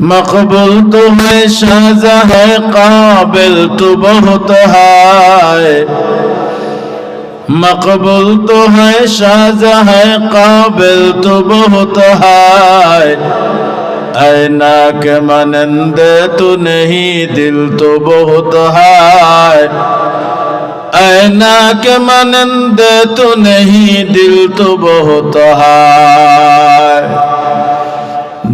مقبول تمہیں شہزہ ہے قابل تو بہت ہے مقبول تو ہے شہزہ ہے قابل تو بہت ہے اینا کے منند تو نہیں دل تو بہت ہے اینا کے منند تو نہیں دل تو بہت ہے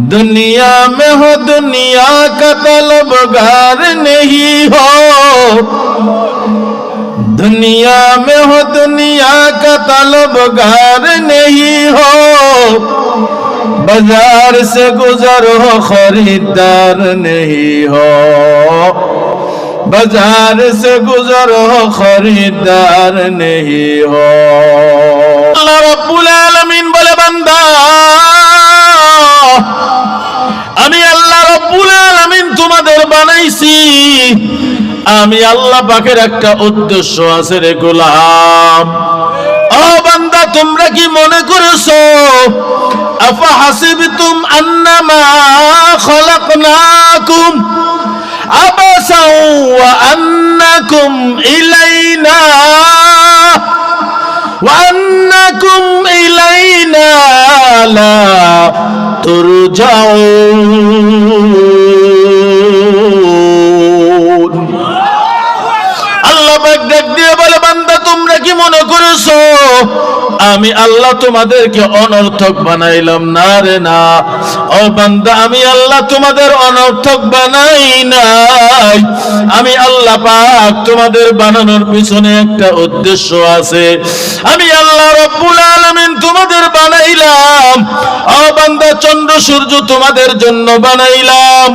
दुनिया में हो, दुनिया का तलबगार नहीं हो। दुनिया में हो, दुनिया का तलबगार नहीं हो। बाज़ार से गुजर हो, खरीदार नहीं हो। बाज़ार से गुजर हो, खरीदार नहीं हो। अल्लाह रब्बुल आलमीन তোমাদের বানাইছি আমি আল্লাহ পাকের একটা উদ্দেশ্য আছে রে গোলাম ও বান্দা তোমরা কি মনে করেছো আফা হাসিবতুম আন্নামা খলাকনাকুম আবাসা ওয়া আন্নাকুম ইলাইনা وأنكم إلينا لا ترجعون মনে করেছ? আমি আল্লাহ তোমাদেরকে অনর্থক বানাইলাম। না রে না। ও বান্দা, আমি আল্লাহ তোমাদের অনর্থক বানাই নাই। আমি আল্লাহ পাক তোমাদের বানানোর পিছনে একটা উদ্দেশ্য আছে। আমি আল্লাহ রব্বুল আলামিন তোমাদের বানাইলাম। ও বান্দা, চন্দ্র সূর্য তোমাদের জন্য বানাইলাম।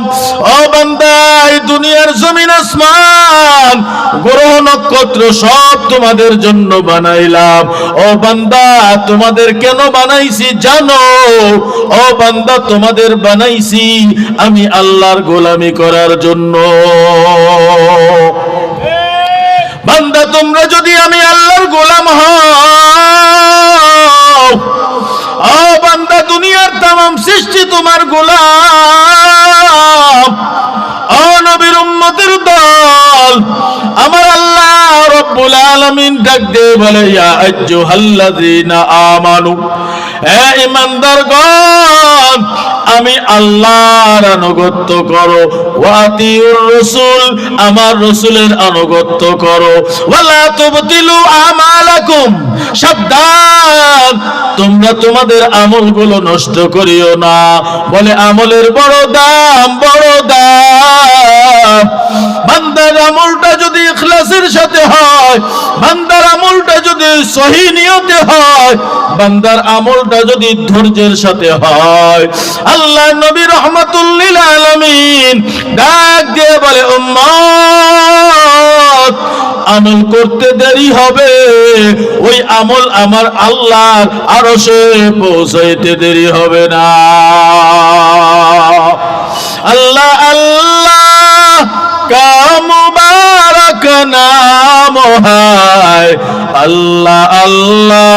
ও বান্দা, এই দুনিয়ার জমিন, আসমান, গ্রহ, নক্ষত্র সব তোমাদের জন্য বানাইলাম। ও বান্দা তোমাদের কেন বানাইছি জানো? ও বান্দা, তোমাদের বানাইছি আমি আল্লাহর গোলামি করার জন্য। বান্দা, তোমরা যদি আমি আল্লাহর গোলাম হও, ও বান্দা, দুনিয়ার তাম সৃষ্টি তোমার গোলাম। আলামিন ডাক দিয়ে বলে আমানু হে ঈমানদারগণ আমি আল্লাহর আনুগত্য করো ওয়াতিউর রাসূল, আমার রাসূলের আনুগত্য করো আমালাকুম। সাবধান। তোমরা তোমাদের আমলগুলো নষ্ট করিও না। বলে আমলের বড় দাম বড় দাম। বান্দার আমলটা যদি ইখলাসের সাথে হয়, বান্দার আমলটা যদি সহি নিয়তে হয়, বান্দার আমলটা যদি ধৈর্যের সাথে হয়, আল্লাহ নবী রহমাতুল্লিল আলামিন ডাক দিয়ে বলে, উম্মত, আমল করতে দেরি হবে। ওই আমল আমার আল্লাহ আরও সে পৌঁছাইতে দেরি হবে না। আল্লাহ আল্লাহ আল্লাহ আল্লাহ,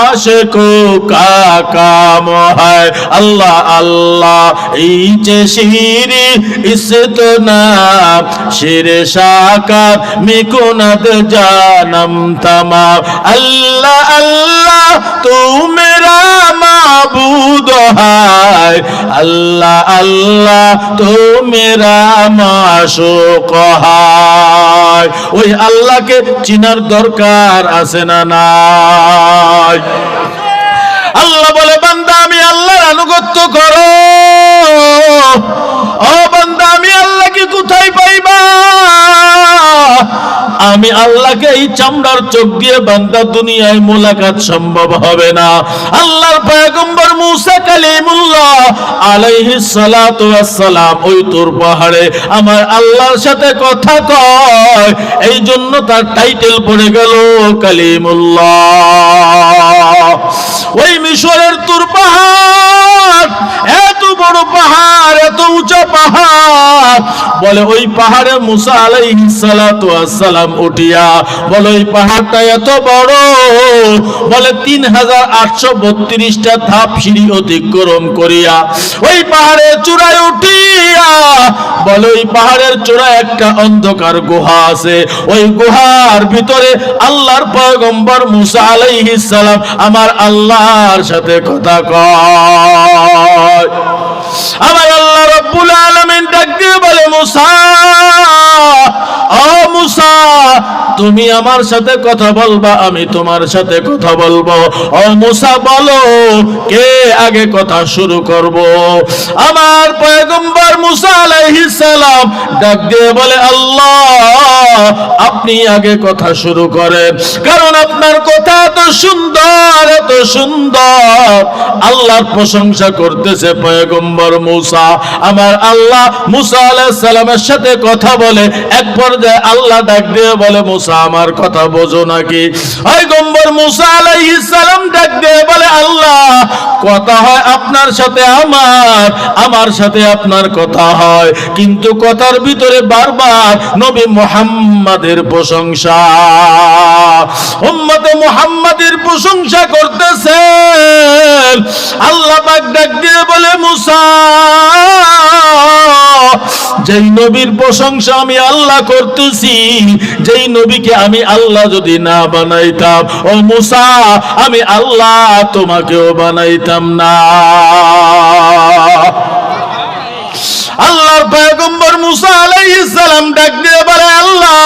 আশকো কা কাম হায় আল্লাহ আল্লাহ, এই যে শিরি ইসত নাম শির সাকার মিকুনত জানম তমাম। আল্লাহ আল্লাহ তু মেরা মাবুদ হায়। আল্লাহ আল্লাহ তো মেরা মাশুক হায়। ওই আল্লাহকে চিনার দরকার আছে না নাই? আল্লাহ বলে, বান্দা, আমি আল্লাহর আনুগত্য করো। আমি আল্লাহকে এই চামড়ার চোখ দিয়ে বান্দা দুনিয়ায় মোলাকাত সম্ভব হবে না। আল্লাহর পয়গম্বর মুসা কালিমুল্লাহ আলাইহিস সালাতু ওয়াসসালাম ওই তোর পাহাড়ে আমার আল্লাহর সাথে কথা কয়। এই জন্য তার টাইটেল পড়ে গেল কালিমুল্লাহ। ওই মিশরের তুর পাহাড় বড় পাহাড়, এত উঁচা পাহাড়। বলে, ওই পাহাড়ে মুসা আলাইহিস সালাতু আসসালাম উঠিয়া, বলে, ওই পাহাড়টা এত বড়। বলে তিন হাজার ধাপ সিঁড়ি অতিক্রম করিয়া, ওই পাহাড়ে চূড়ায় উঠিয়া, বলে, ওই পাহাড়ের চূড়ায় একটা অন্ধকার গুহা আছে। ওই গুহার ভিতরে আল্লাহর পয়গম্বর মুসা আলাইহিস সালাম আমার আল্লাহর সাথে কথা কয়। আমার আল্লাহ রব্বুল আলমিন ডাক দিয়ে বলে মুসা তুমি আমার সাথে কথা বলবা, আমি তোমার সাথে কথা বলব। ও মুসা, বলো, কে আগে কথা শুরু করব? আমার পয়গম্বর মুসা আলাইহিস সালাম ডাক দিয়ে বলে, আল্লাহ, আপনি আগে কথা শুরু করেন। কারণ আপনার কথা এত সুন্দর এত সুন্দর। আল্লাহর প্রশংসা করতেছে পয়গম্বর মুসা। আমার আল্লাহ মুসা আলাইহিস সালামের সাথে কথা বলে এক পর্যায়ে আল্লাহ ডাক দিয়ে বলে, মুসা, আমার কথা বোঝো নাকি? পয়গম্বর মুসা আলাইহিস সালাম ডাক দিয়ে বলে, আল্লাহ কথা হয় আপনার সাথে আমার আমার সাথে আপনার কথা হয়। কিন্তু কথার ভিতরে বারবার নবী মুহাম্মাদের প্রশংসা। উম্মতে মুহাম্মাদের প্রশংসা করতেছেন। আল্লাহ পাক ডাক দিয়ে বলে, মুসা, যেই নবীর প্রশংসা আমি আল্লাহ করতেছি, যেই নবীকে আমি আল্লাহ যদি না বানাইতাম, ও মুসা, আমি আল্লাহ তোমাকেও বানাইতাম। না। আল্লাহর পয়গম্বর মুসা আলাইহিস সালাম ডাক দিয়ে বলে আল্লাহ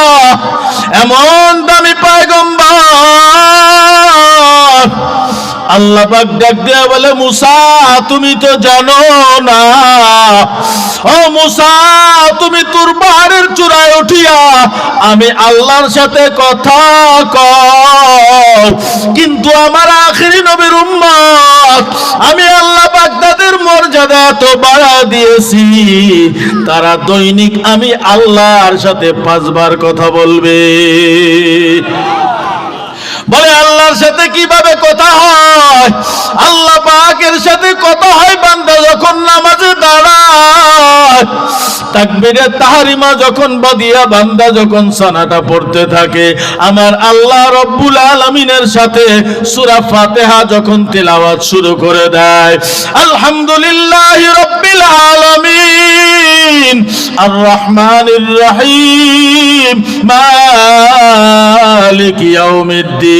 এমন দামি পয়গম্বর আল্লাহ পাক ডাক দিয়ে বলে, মুসা, তুমি তো জানো না। ও মুসা, তুমি তোর পাহাড়ের চূড়ায় উঠিয়া আমি আল্লাহর সাথে কথা কও। কিন্তু আমার আখেরি নবীর উম্মত, আমি আল্লাহ পাক তাদের মর্যাদা এত বাড়া দিয়েছি। তারা দৈনিক আমি আল্লাহর সাথে পাঁচবার কথা বলবে। বলে, আল্লাহর সাথে কীভাবে কথা হয়? আল্লাহ পাকের সাথে কথা হয় বান্দা যখন নামাজে দাঁড়ায়, তাকবীরে তাহারিমা যখন বাদিয়া বান্দা যখন সানাটা পড়তে থাকে, আমার আল্লাহ রব্বুল আলামিনের সাথে সূরা ফাতিহা যখন তেলাওয়াত শুরু করে দেয়, আলহামদুলিল্লাহি রাব্বিল আলামিন আর রহমানির রহিম, মালিক ইয়াউমিদ্দিন।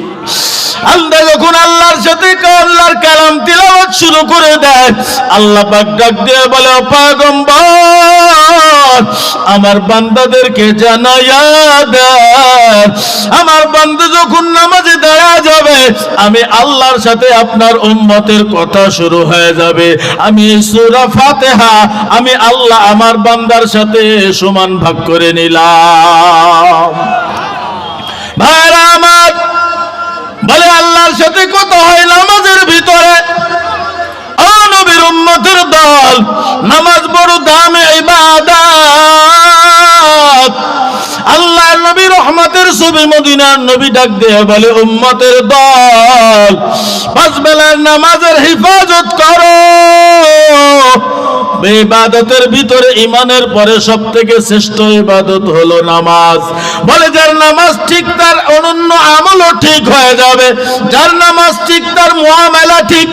আল্লাহ যখন আল্লাহর সাথে আল্লাহর কালাম তিলাওয়াত শুরু করে দেয়, আল্লাহ পাক ডাক দিয়ে বলে, "ও পয়গম্বর আমার বান্দাদেরকে জানাইয়া দেন। আমার বান্দা যখন নামাজে দাঁড়া যাবে, আমি আল্লাহর সাথে আপনার উম্মতের কথা শুরু হয়ে যাবে। আমি সূরা ফাতিহা, আমি আল্লাহ আমার বান্দার সাথে সমান ভাগ করে নিলাম। ভাইরা আমার সাথে কত হয় নামাজের ভিতরে। দল, নামাজ বড় দামে আল্লাহর নবী রহমতের ছবি মদিনার নবী ডাক দিয়ে বলে, উম্মতের দল, পাঁচ বেলার নামাজের হেফাজত করো। ইবাদতের ভিতরে ইমানের পরে সব থেকে শ্রেষ্ঠ ইবাদত হলো নামাজ। বলে যার নামাজ ঠিক তার অনন্য আমলও ঠিক হয়ে যাবে। যার নামাজ ঠিক তার মুআমেলা ঠিক,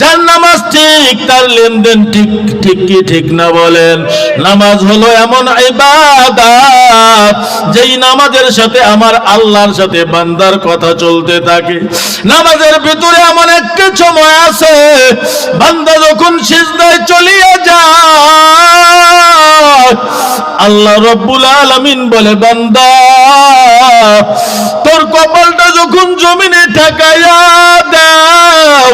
যার নামাজ ঠিক তার লেনদেন ঠিক ঠিক কি ঠিক না বলেন? নামাজ হলো এমন ইবাদত, যেই নামাজের সাথে আমার আল্লাহর সাথে বান্দার কথা চলতে থাকে। নামাজের ভিতরে এমন একটা সময় আছে, বান্দা যখন সিজদায় চলিয়ে আল্লাহ রব্বুল আলামিন বলে, বান্দা, তোর কপালটা যখন জমিনে ঠেকাইয়া দাও,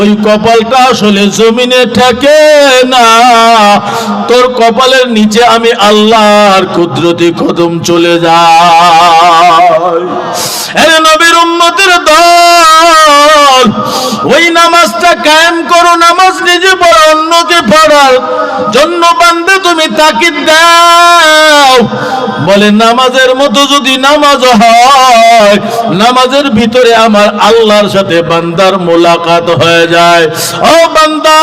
ওই কপালটা আসলে জমিনে ঠেকে না। তোর কপালের নিচে আমি আল্লাহর কুদরতি কদম চলে যায় নবীর উম্মতের দল ওই নামাজটা কায়েম করো, নামাজ নিজে পড়ো, অন্যকে জন্য তুমি দাও। বলে, নামাজের মতো যদি নামাজ হয়, নামাজের ভিতরে আমার আল্লাহর সাথে বান্দার মোলাকাত হয়ে যায়। ও বান্দা!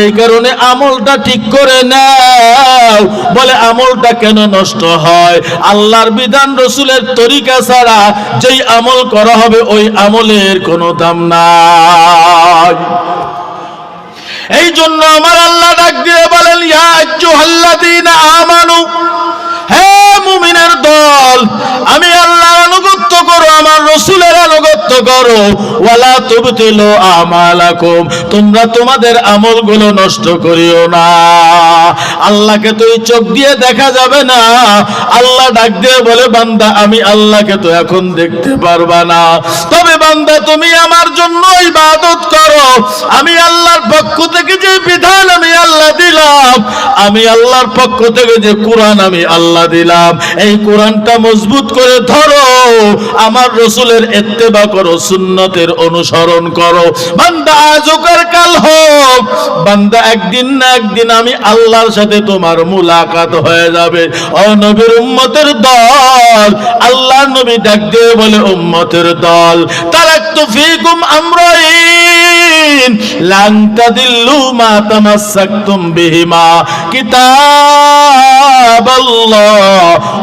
এই কারণে আমলটা ঠিক করে নাও। বলে আমলটা কেন নষ্ট হয়? আল্লাহর বিধান রসুলের তরিকা ছাড়া যেই আমল করা হবে ওই আমলের কোনো দাম নাই। এই জন্য আমার আল্লাহ ডাক দিয়ে বলেন, ইয়া আমানু হে মুমিনের দল, আমি আল্লাহর আনুগত্য করো, আমার রসুলের আনুগত্য করো। ওয়ালা তুবতিলু আমালাকুম, তোমরা তোমাদের আমলগুলো নষ্ট করিও না। আল্লাহকে তো এই চোখ দিয়ে দেখা যাবে না। আল্লাহ ডাক দিয়ে বলে, বান্দা, আমি আল্লাহকে তো এখন দেখতে পারবা না। তবে বান্দা, তুমি আমার জন্য ইবাদত করো। আমি আল্লাহর পক্ষ থেকে যে বিধান আমি আল্লাহ দিলাম, আমি আল্লাহর পক্ষ থেকে যে কোরআন আমি আল্লাহ দিলাম। এই কোরআনটা মজবুত করে ধরো। আমার রসুলের এত্তেবা করো, সুন্নতের অনুসরণ করো। বান্দা আজ কাল হোক, বান্দা একদিন না একদিন আমি আল্লাহর সাথে তোমার মুলাকাত হয়ে যাবে। ও নবীর উম্মতের দল আল্লাহ নবী ডাক দিয়ে বলে, উম্মতের দল। তারাক্তু ফিকুম আমরাইন। লান তাদিল্লু মা তামাসসাকতুম বিহিমা কিতাবাল্লাহ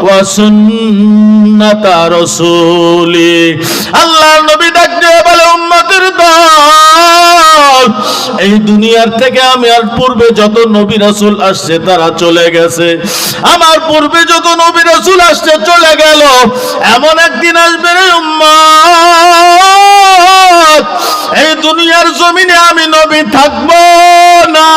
ওয়া সুন্নাতা রাসূলি আল্লাহর নবী ডাক দিয়ে বলে, উম্মতের দল এই দুনিয়ার থেকে আমি আর পূর্বে যত নবী রাসুল আসছে তারা চলে গেছে। আমার পূর্বে যত নবী রাসুল আসছে চলে গেল। এমন একদিন আসবে রে এই দুনিয়ার জমিনে আমি নবী থাকব না।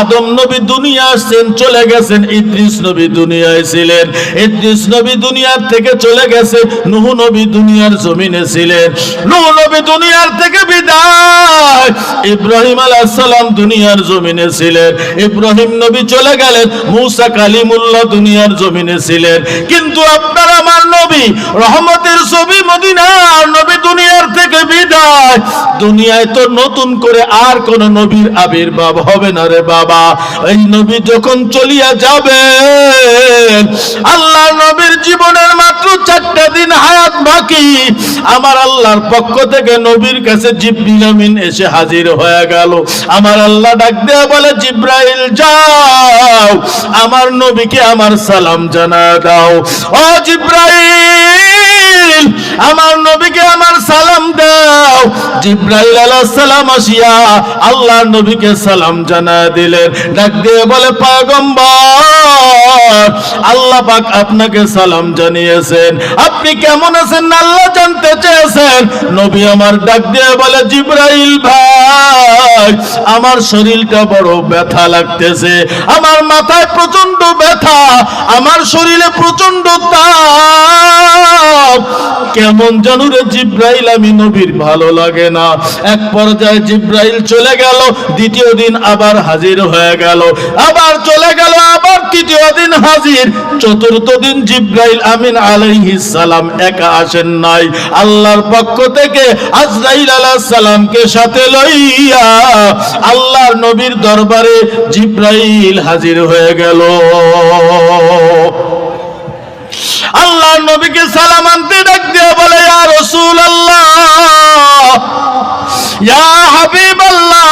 আদম নবী দুনিয়া আসছেন চলে গেছেন, ইদ্রিস নবী দুনিয়ায় ছিলেন। ইদ্রিস নবী দুনিয়ার থেকে চলে গেছে নুহ নবী দুনিয়ার জমিনে ছিলেন। নুহ নবী দুনিয়ার থেকে বিদায়। ইব্রাহিম আলাইহিস সালাম দুনিয়ার জমিনে ছিলেন। ইব্রাহিম নবী চলে গেলেন, মুসা কালিমুল্লাহ দুনিয়ার জমিনে ছিলেন। কিন্তু আপনার নবী রহমতের ছবি মদিনার নবী দুনিয়ার থেকে বিদায়। দুনিয়ায় তো নতুন করে আর কোন নবীর আবির্ভাব হবে না রে বাবা। এই নবী যখন চলিয়া যাবে আল্লাহ নবীর জীবনের মাত্র চারটা দিন হায়াত বাকি। আমার আল্লাহর পক্ষ থেকে নবীর কাছে জিব্রিল আমিন এসে হাজির হয়ে গেল। আমার আল্লাহ ডাক দেয়া বলে, জিব্রাইল, যাও। আমার নবীকে আমার সালাম জানা দাও। ও জিব্রাইল আমার নবীকে আমার সালাম দাও। জিব্রাইল আলাইহিস সালাম আসিয়া আল্লাহ নবীকে সালাম জানা দিলেন। ডাক দিয়ে বলে পয়গম্বর আল্লাহ পাক আপনাকে সালাম জানিয়েছেন। আপনি কেমন আছেন? আল্লাহ জানতে চেয়েছেন। নবী আমার ডাক দিয়ে বলে, জিব্রাইল ভাই, আমার শরীরটা বড় ব্যথা লাগতেছে। আমার মাথায় প্রচণ্ড ব্যথা। আমার শরীরে প্রচণ্ড তাপ। কেমন জানো রে জিব্রাইল? আমি নবীর ভালো লাগে না। এক পর্যায়ে জিব্রাইল চলে গেল, দ্বিতীয় দিন আবার হাজির হয়ে গেল। আবার চলে গেল, আবার তৃতীয় দিন হাজির। চতুর্থ দিন জিব্রাইল আমিন আলাইহিস সালাম একা আসেন নাই। আল্লাহর পক্ষ থেকে আজরাইল আলাইহিস সালামকে সাথে লইয়া আল্লাহর নবীর দরবারে জিব্রাইল হাজির হয়ে গেল। আল্লাহ নবীকে সালাম আনতে ডাক দিয়ে বলে ইয়া রসুল আল্লাহ ইয়া হাবিব আল্লাহ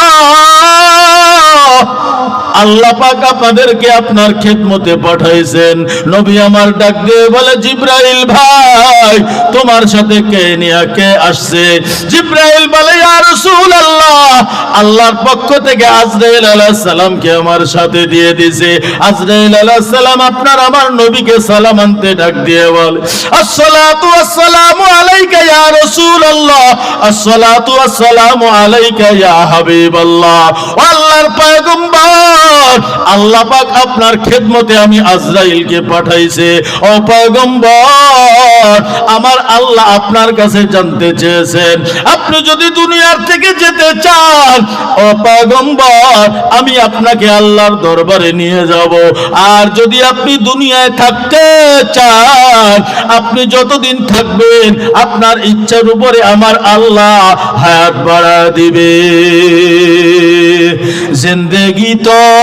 আল্লাহ আপনাদেরকে আপনার খেদমতে পাঠাইছেন। নবী আমার ডাক দিয়ে বলে, জিব্রাইল ভাই, তোমার সাথে কে নিয়ে কে আসছে? জিব্রাইল বলে, ইয়া রাসূলুল্লাহ, আল্লাহর পক্ষ থেকে আজরাইল আলাইহিস সালামকে আমার সাথে দিয়ে দিয়েছে আজরাইল আলাইহিস সালাম আপনার আমার নবীকে সালাম আনতে ডাক দিয়ে বলে, আসসালাতু ওয়াসসালামু আলাইকা ইয়া রাসূলুল্লাহ, আসসালাতু ওয়াসসালামু আলাইকা ইয়া হাবিবাল্লাহ। আল্লাহর পয়গম্বর আল্লাহ পাক আপনার খেদমতে আমি আজরাইলকে পাঠাইছে। ও পয়গম্বর, আমার আল্লাহ আপনার কাছে জানতে চেয়েছেন। আপনি যদি দুনিয়ার থেকে যেতে চান, ও পয়গম্বর, আমি আপনাকে আল্লাহর দরবারে নিয়ে যাব। আর যদি আপনি দুনিয়ায় থাকতে চান, আপনি যতদিন থাকবেন, আপনার ইচ্ছার উপরে আমার আল্লাহ হায়াত বাড়া দিবে। জিন্দেগি তোর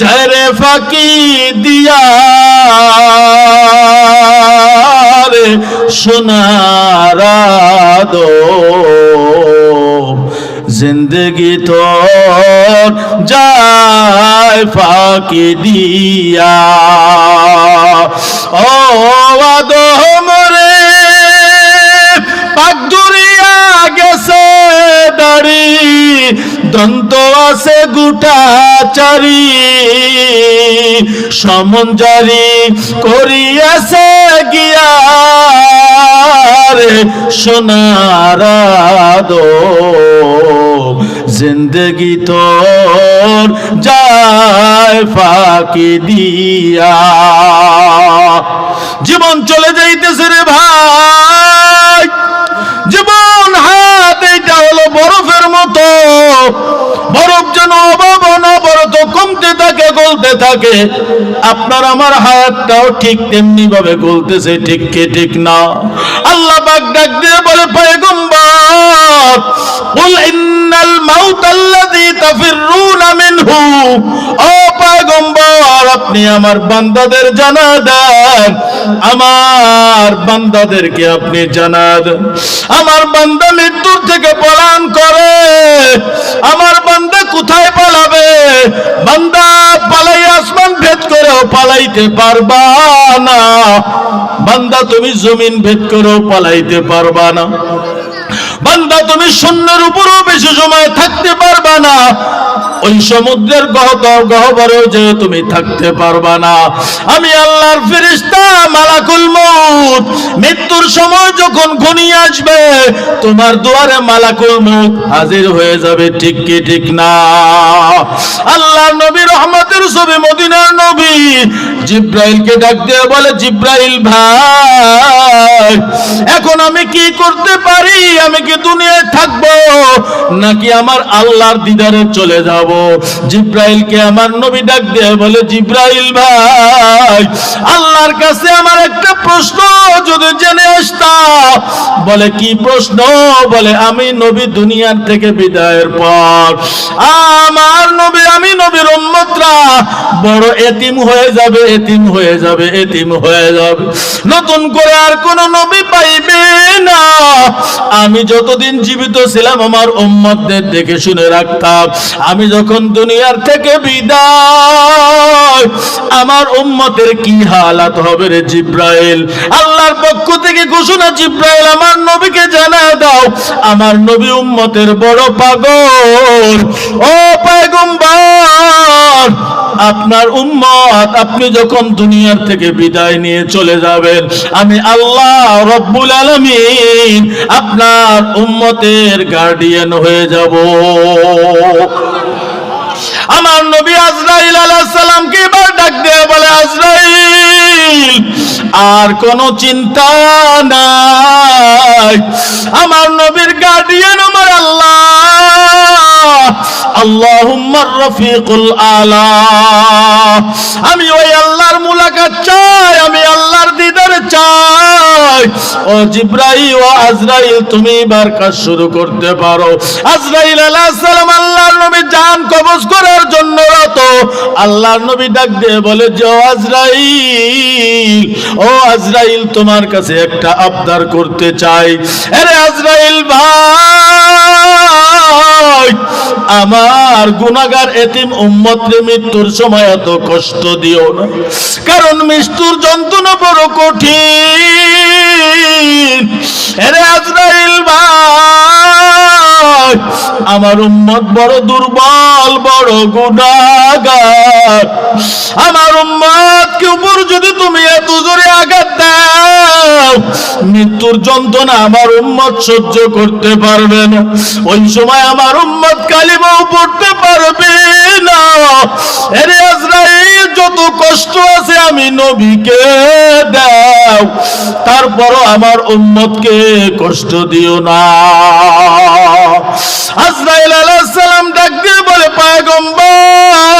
ঝরে ফাঁকি দিয়া। রে সোনারা দো জিন্দগি তোর যায় ফাঁকি দিয়া। ও আদম চারি সমঞ্জারি করিয়াছে গিয়া রে সোনারা জিন্দগি তোর যায় ফাঁকি দিয়া। জীবন চলে যাইতেছে রে ভাই। জীবন হাত এইটা হলো বরফের মতো। গলতে থাকে গলতে থাকে। আপনার আমার হায়াতটাও ঠিক তেমনি ভাবে গলতেছে, ঠিক কে ঠিক না? আল্লাহ পাক ডাক দিয়ে বলে, পয়গম্বর বল ইন্নাল মাউত আল্লাযী তাফিরুনা মিনহু। ও আপনি আমার বান্দাদের জানা দেন। আমার বান্দাদেরকে আপনি জানা দেন। আমার বান্দা মৃত্যুর থেকে পলায়ন করে। আমার বান্দা কোথায় পালাবে? বান্দা পালাই আসমান ভেদ করেও পালাইতে পারবা না। বান্দা তুমি জমিন ভেদ করেও পালাইতে পারবা না। বান্দা, তুমি শূন্যের উপরও বেশি সময় থাকতে পারবা না। ওই সমুদ্রের গহতর গহবরেও যে তুমি থাকতে পারবা না। আমি আল্লাহর ফেরেশতা মালাকুল মউত। মৃত্যুর সময় যখন ঘনিয়ে আসবে, তোমার দুয়ারে মালাকুল মউত হাজির হয়ে যাবে, ঠিক কি ঠিক না? আল্লাহর নবী রহমতের ছবি, মদিনার নবী জিব্রাইলকে ডাক দিয়ে বলে, জিব্রাইল ভাই, এখন আমি কি করতে পারি? আমি কি দুনিয়ায় থাকব, নাকি আমার আল্লাহর দিদারে চলে যাব? জিব্রাইলকে আমার নবী ডাক দিয়ে বলে, জিব্রাইল ভাই, আল্লাহর কাছে আমার একটা প্রশ্ন যদি জেনে আসতাম বলে, কি প্রশ্ন? বলে, আমি নবী দুনিয়ার থেকে বিদায়ের পর। আমার নবী, আমি নবীর উম্মতরা, বড় এতিম হয়ে যাবে, এতিম হয়ে যাবে, এতিম হয়ে যাবে। নতুন করে আর কোন নবী পাইবে না। আমি যতদিন জীবিত ছিলাম, আমার উম্মতদের দেখে শুনে রাখতাম। আমি যখন দুনিয়ার থেকে বিদায়, আমার উম্মতের কি হালাত হবে রে জিব্রাইল? আল্লাহর পক্ষ থেকে ঘোষণা, জিব্রাইল, আমার নবীকে জানা দাও, আমার নবী উম্মতের বড় পাগল। ও পয়গম্বর আপনার উম্মত, আপনি যখন দুনিয়ার থেকে বিদায় নিয়ে চলে যাবেন, আমি আল্লাহ রব্বুল আলামিন আপনার উম্মতের গার্ডিয়ান হয়ে যাব। আমার নবী আজরাইল আলাইহিস সালামকে এবার ডাক দিয়ে বলে, আজরাইল, আর কোনো চিন্তা নাই। আমার নবীর গার্ডিয়ান আমার আল্লাহ। আমি ওই আল্লাহর মুলাকাত চাই, আমি আল্লাহর দিদার চাই। ও জিব্রাইল ও আজরাইল, তুমি শুরু করতে পারো। আজরাইল আল্লাহর নবী জান কবজ করার জন্য রত। আল্লাহর নবী ডাক দিয়ে বলে, যে আজরাইল, ও আজরাইল, তোমার কাছে একটা আবদার করতে চাই। আরে আজরাইল ভাই! আমার গুনাগার এতিম উম্মতরে মৃত্যুর সময় এত কষ্ট দিও না। কারণ মৃত্যুর যন্ত্রণা বড় কঠিন। এরে আজরাইল ভাই! আমার উম্মত বড় দুর্বল, বড় গুনাগার আমার যদি তুমি এত জোরে আঘাত দাও, মৃত্যুর যন্ত্রণা আমার উম্মত সহ্য করতে পারবে না। ওই সময় আমার উম্মত কালিমাও পড়তে পারবে না। আজরাইল, যত কষ্ট আছে আমি নবীকে দাও, তারপরও আমার উম্মতকে কষ্ট দিও না। আজরাইল আলাইহিস সালাম ডাক দিয়ে বলে, পয়গম্বর,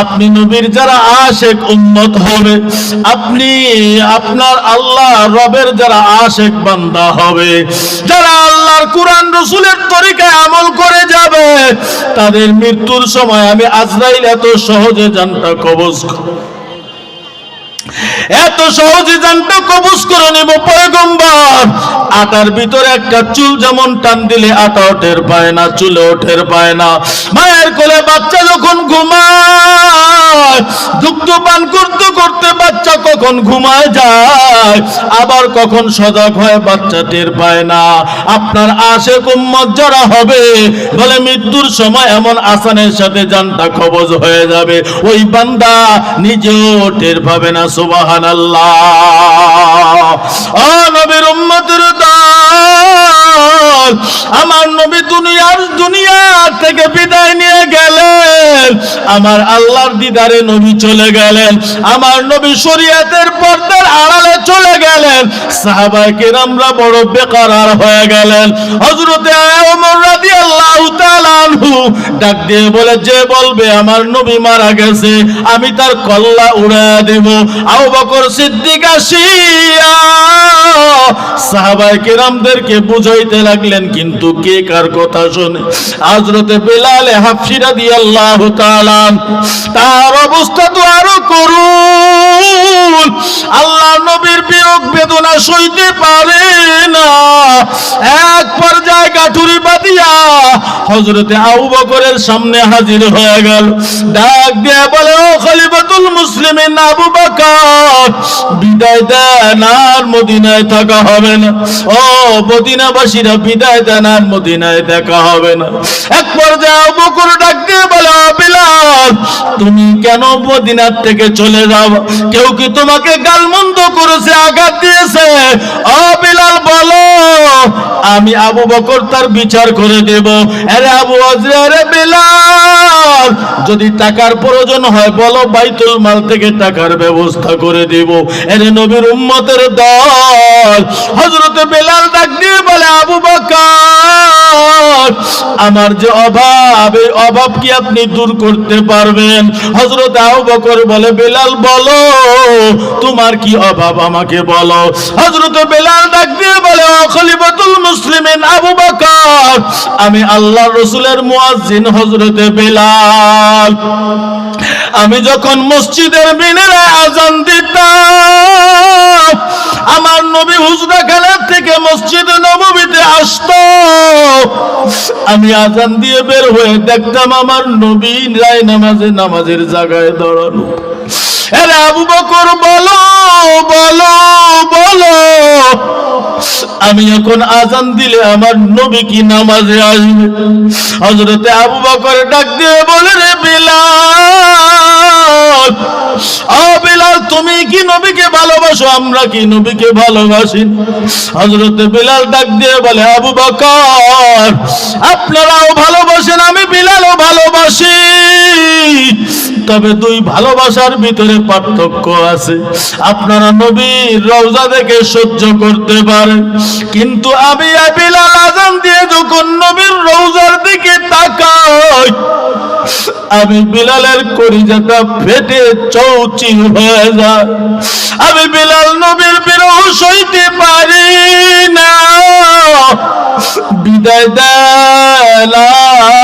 আপনি নবীর যারা আশেক উম্মত হবে, আপনি, আপনার আল্লাহ রবের যারা আশেক বান্দা হবে, যারা আল্লাহর কোরআন রসুলের তরিকায় আমল করে যাবে, তাদের মৃত্যুর সময় আমি আজরাইল এত সহজে জানটা কবজ এত সহজে জানটা কবজ করে নেব পয়গম্বর। আটার ভিতরে একটা চুল যেমন টান দিলে আটা ওঠের পায় না চুলে ওঠের পায় না। মায়ের কোলে বাচ্চা যখন ঘুমায়, দুগ্ধ পান করতে করতে বাচ্চা কখন ঘুমায় যায়, আবার কখন সজাগ হয় বাচ্চা টের পায় না। আপনার আশে কুম্মত যারা হবে, বলে মৃত্যুর সময় এমন আসানের সাথে জানটা কবজ হয়ে যাবে। ওই বান্দা নিজেও টের পাবে না নবীর উম্মতের দল, আমার নবী দুনিয়ার দুনিয়া থেকে বিদায় নিয়ে গেলেন। আমার আল্লাহর দিদারে নবী চলে গেলেন। আমার নবী শরীয়তের পর্দার আড়ালে চলে গেলেন। সাহাবায়ে কেরামরা বড় বেকারার হয়ে গেলেন। হযরতে ওমর রাদিয়াল্লাহু তাআলা আনহু ডাক দিয়ে বলে, যে বলবে আমার নবী মারা গেছে, আমি তার কল্লা উড়া দেব আবু বকর সিদ্দিক সাহাবায়ে কেরামদেরকে বুঝাইতে লাগলেন, কিন্তু কে কার কথা শুনে? হযরতে বেলাল হাফসি রাদিয়াল্লাহু তাআলা, তার অবস্থা তো আরও করুন। আল্লাহ নবীর বিয়োগ বেদনা সইতে পারে না। এক পর্যায়ে গাঠুরি বাদিয়া হযরতে আবু বকরের সামনে হাজির হয়ে গেল। ডাক দিয়ে বলে, ও খলিফাতুল আবু বকর, বিদায় দেন, আর মদিনায় থাকা হবে না। ও মদিনাবাসীরা, বিদায় দেন, আর মদিনায় দেখা হবে না। এক পর্যায়ে আবু বকর ডাক দিয়ে বলে বিলাল, তুমি কেন মদিনার থেকে চলে যাও? কেউ কি তোমাকে গালমন্দ করেছে, আঘাত দিয়েছে? ও বিলাল, বলো, আমি আবু বকর তার বিচার করে দেব। আরে আবু আজরে আরে বিলাল, যদি টাকার প্রয়োজন হয় বলো, বাইতুল মাল থেকে টাকার ব্যবস্থা করে দেব। এরে নবীর উম্মতের দল, হযরতে বেলাল ডাক দিয়ে বলে, আবু বকর আমার যে অভাব, এই অভাব কি আপনি দূর করতে পারবেন? হজরত বকর বলে, বেলাল, বলো, তোমার কি অভাব আমাকে বলো। হজরত বেলাল ডাক দিয়ে বলে খলিফাতুল মুসলিমিন আবু বকর, আমি আল্লাহ রসুলের মুয়াজ্জিন হজরতে বেলাল। আমি যখন মসজিদের মিনারে আজান দিতাম, আমার নবী হুজরা খানার থেকে মসজিদে নববীতে আসতো। আমি আজান দিয়ে বের হয়ে দেখতাম আমার নবী রায় নামাজে নামাজের জায়গায় দাঁড়ানো। আরে আবু বকর, বলো বলো বলো। আমি এখন আজান দিলে আমার নবী কি নামাজে আসবে? হজরতে আবু বকর ডাক দিয়ে ভালোবাসো আমরা কি নবীকে ভালোবাসি? হজরতে বিলাল ডাক দিয়ে বলে, আবু বকর, আপনারাও ভালোবাসেন, আমি বিলালও ভালোবাসি। তবে দুই ভালোবাসার ভিতরে পার্থক্য আছে। আপনারা নবীর রওজা দেখে সহ্য করতে পারেন। কিন্তু আমি আর বিলাল আজান দিয়ে যখন নবীর রওজার দিকে তাকাই, আমি বিলালের করিজাটা ফেটে চৌচির হয়ে যায়। আমি বিলাল নবীর বিরহ সইতে পারি না। বিদায়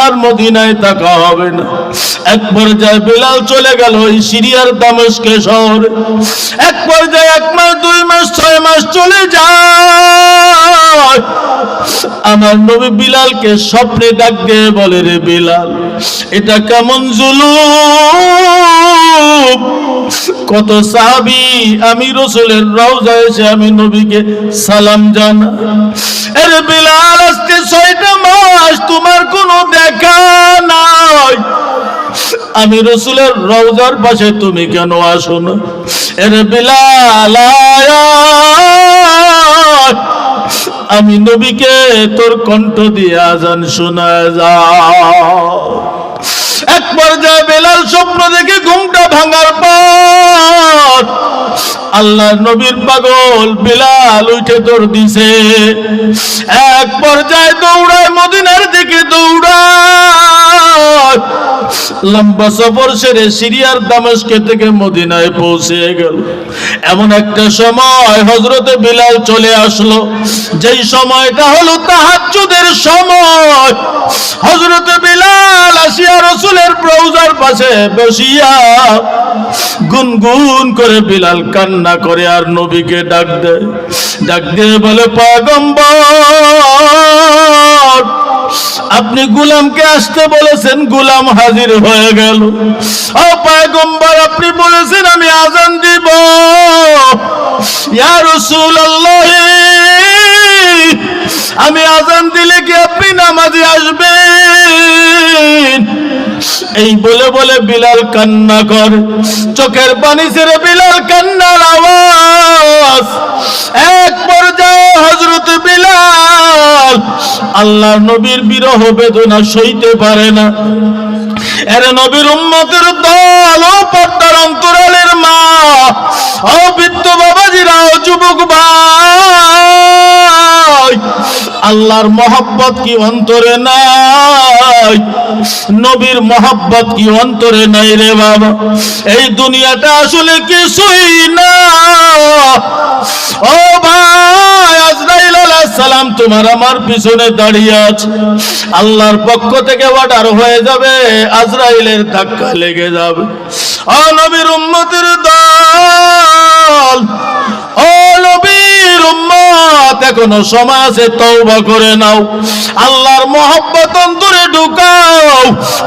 আর মদিনায় থাকা হবে না। এক পর্যায়ে বিলাল চলে গেল ওই সিরিয়ার দামেস্কে শহরে। এক পর্যায়ে এক মাস, দুই মাস, ছয় মাস চলে যায়। আমার নবী বিলালকে স্বপ্নে ডাক দিয়ে বলে, রে বিলাল, এটা কেমন জুলুম? কত সাহাবি, আমি রসুলের রওজা এসে আমি নবীকে সালাম জানা এর বিলাল, আজকে ছয়টা মাস তোমার কোনো দেখা নাই। আমি রসুলের রওজার পাশে তুমি কেন আসো না? এর বিলাল আমি নবীকে তোর কণ্ঠ দিয়ে আজান শোনা যা এক পর্যায়ে বেলাল স্বপ্ন দেখে ঘুমটা ভাঙার পর আল্লাহ নবীর পাগল বিলাল উঠে দৌড় দিছে। এক পর্যায়ে দৌড়ায় মদিনার দিকে দৌড়ায়। লম্বা সফর সেরে সিরিয়ার দামেস্কে থেকে মদিনায় পৌঁছে গেল। এমন একটা সময় হজরতে বিলাল চলে আসলো। যেই সময়টা হলো তাহাজ্জুদের সময়। হজরতে বিলাল আসিয়া রসুলের ব্রাউজার পাশে বসিয়া গুনগুন করে বিলাল কান্না করে আর নবীকে ডাক দেয়। ডাক দিয়ে বলে পাগম্বর আপনি গুলামকে আসতে বলেছেন, গুলাম হাজির হয়ে গেল। ও পায়গম্বর, আপনি বলেছেন, আমি আজান দিব। ইয়া আমি আজান দিলে কি আপনি নামাজে আসবেন? এই বলে বলে বিলাল কান্না করে। চোখের পানি ছেড়ে বিলাল কান্নার আওয়াজ। এক পর্যায়ে হজরত বিলাল আল্লাহ নবীর বিরহ বেদনা সইতে পারে না। এর নবীর উম্মতের দল ও পর্দার অন্তরালের মা, ও বৃদ্ধ বাবাজিরা, ও যুবক ভাই। আল্লাহর মহব্বত কি অন্তরে নাই? নবীর মহব্বত কি অন্তরে নাই রে বাবা? এই দুনিয়াটা আসলে কিছুই না। ও ভাই, আজরাইল আলাইহিস সালাম, তোমার আমার পিছনে দাঁড়িয়ে আছে। আল্লাহর পক্ষ থেকে অর্ডার হয়ে যাবে, আজরাইলের ধাক্কা লেগে যাবে। ও নবীর উম্মতের দল, ও নবীর উম্মত এখনও সমাজে তওবা করে নাও। আল্লাহর মহব্বত অন্তরে ঢুকাও।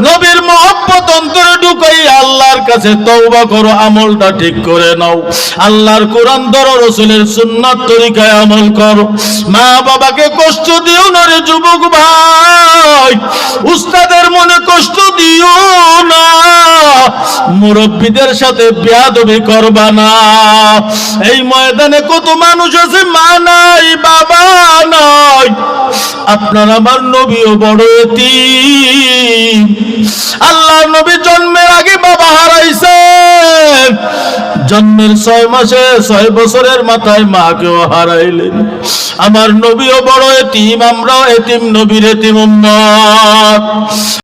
নবীর মহব্বত অন্তরে ঢুকাই আল্লাহর কাছে তওবা করো, আমলটা ঠিক করে নাও। আল্লাহর কোরআন ধরো, রসুলের সুন্নাত তরিকায় আমল করো। মা বাবাকে কষ্ট দিও না রে যুবক ভাই। উস্তাদের মনে কষ্ট দিও না। মুরব্বীদের সাথে বেয়াদবি করবা না। এই ময়দানে কত মানুষ আছে মা নাই বাবা নাই আপনার আমার নবীও বড় এতিম। আল্লাহ নবী জন্মের আগে বাবা হারাইছেন। জন্মের ছয় মাসে, ছয় বছরের মাথায় মাকেও হারাইলেন। আমার নবীও বড় এতিম, আমরাও এতিম, নবীর উম্মত।